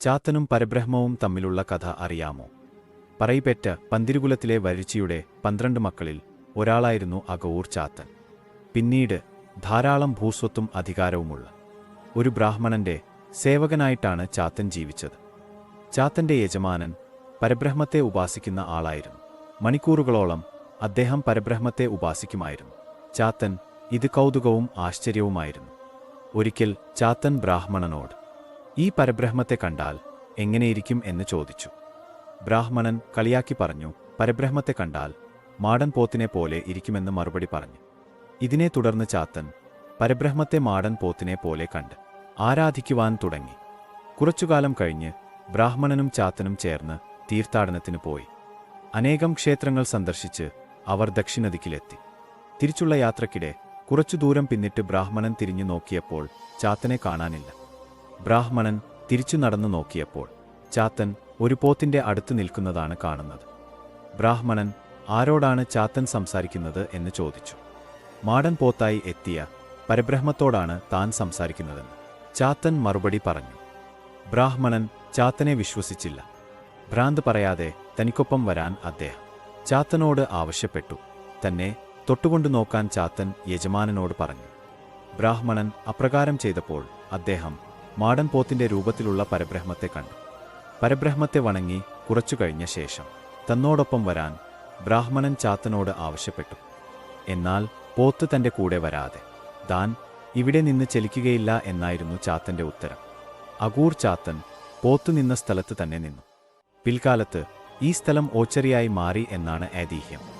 ചാത്തനും പരബ്രഹ്മവും തമ്മിലുള്ള കഥ അറിയാമോ? പറയിപ്പറ്റ പന്തിരുകുലത്തിലെ വരിച്ചിയുടെ പന്ത്രണ്ട് മക്കളിൽ ഒരാളായിരുന്നു അകവൂർ ചാത്തൻ. പിന്നീട് ധാരാളം ഭൂസ്വത്തും അധികാരവുമുള്ള ഒരു ബ്രാഹ്മണന്റെ സേവകനായിട്ടാണ് ചാത്തൻ ജീവിച്ചത്. ചാത്തന്റെ യജമാനൻ പരബ്രഹ്മത്തെ ഉപാസിക്കുന്ന ആളായിരുന്നു. മണിക്കൂറുകളോളം അദ്ദേഹം പരബ്രഹ്മത്തെ ഉപാസിക്കുമായിരുന്നു. ചാത്തൻ ഇത് കൗതുകവും ആശ്ചര്യവുമായിരുന്നു. ഒരിക്കൽ ചാത്തൻ ബ്രാഹ്മണനോട് ഈ പരബ്രഹ്മത്തെ കണ്ടാൽ എങ്ങനെയിരിക്കും എന്ന് ചോദിച്ചു. ബ്രാഹ്മണൻ കളിയാക്കി പറഞ്ഞു പരബ്രഹ്മത്തെ കണ്ടാൽ മാടൻ പോത്തിനെ പോലെ ഇരിക്കുമെന്ന് മറുപടി പറഞ്ഞു. ഇതിനെ തുടർന്ന് ചാത്തൻ പരബ്രഹ്മത്തെ മാടൻ പോത്തിനെ പോലെ കണ്ട് ആരാധിക്കുവാൻ തുടങ്ങി. കുറച്ചുകാലം കഴിഞ്ഞ് ബ്രാഹ്മണനും ചാത്തനും ചേർന്ന് തീർത്ഥാടനത്തിന് പോയി. അനേകം ക്ഷേത്രങ്ങൾ സന്ദർശിച്ച് അവർ ദക്ഷിണദിക്കിലെത്തി. തിരിച്ചുള്ള യാത്രക്കിടെ കുറച്ചു ദൂരം പിന്നിട്ട് ബ്രാഹ്മണൻ തിരിഞ്ഞു നോക്കിയപ്പോൾ ചാത്തനെ കാണാനില്ല. ബ്രാഹ്മണൻ തിരിച്ചു നടന്നു നോക്കിയപ്പോൾ ചാത്തൻ ഒരു പോത്തിന്റെ അടുത്ത് നിൽക്കുന്നതാണ് കാണുന്നത്. ബ്രാഹ്മണൻ ആരോടാണ് ചാത്തൻ സംസാരിക്കുന്നത് എന്ന് ചോദിച്ചു. മാടൻ പോത്തായി എത്തിയ പരബ്രഹ്മത്തോടാണ് താൻ സംസാരിക്കുന്നതെന്ന് ചാത്തൻ മറുപടി പറഞ്ഞു. ബ്രാഹ്മണൻ ചാത്തനെ വിശ്വസിച്ചില്ല. ഭ്രാന്ത് പറയാതെ തനിക്കൊപ്പം വരാൻ അദ്ദേഹം ചാത്തനോട് ആവശ്യപ്പെട്ടു. തന്നെ തൊട്ടുകൊണ്ടു നോക്കാൻ ചാത്തൻ യജമാനനോട് പറഞ്ഞു. ബ്രാഹ്മണൻ അപ്രകാരം ചെയ്തപ്പോൾ അദ്ദേഹം മാടൻ പോത്തിന്റെ രൂപത്തിലുള്ള പരബ്രഹ്മത്തെ കണ്ടു. പരബ്രഹ്മത്തെ വണങ്ങി കുറച്ചു കഴിഞ്ഞ ശേഷം തന്നോടൊപ്പം വരാൻ ബ്രാഹ്മണൻ ചാത്തനോട് ആവശ്യപ്പെട്ടു. എന്നാൽ പോത്ത് തന്റെ കൂടെ വരാതെ. താൻ ഇവിടെ നിന്ന് ചലിക്കുകയില്ല എന്നായിരുന്നു ചാത്തന്റെ ഉത്തരം. അഗൂർ ചാത്തൻ പോത്ത് നിന്ന സ്ഥലത്ത് തന്നെ നിന്നു. പിൽക്കാലത്ത് ഈ സ്ഥലം ഓച്ചറിയായി മാറി എന്നാണ് ഐതിഹ്യം.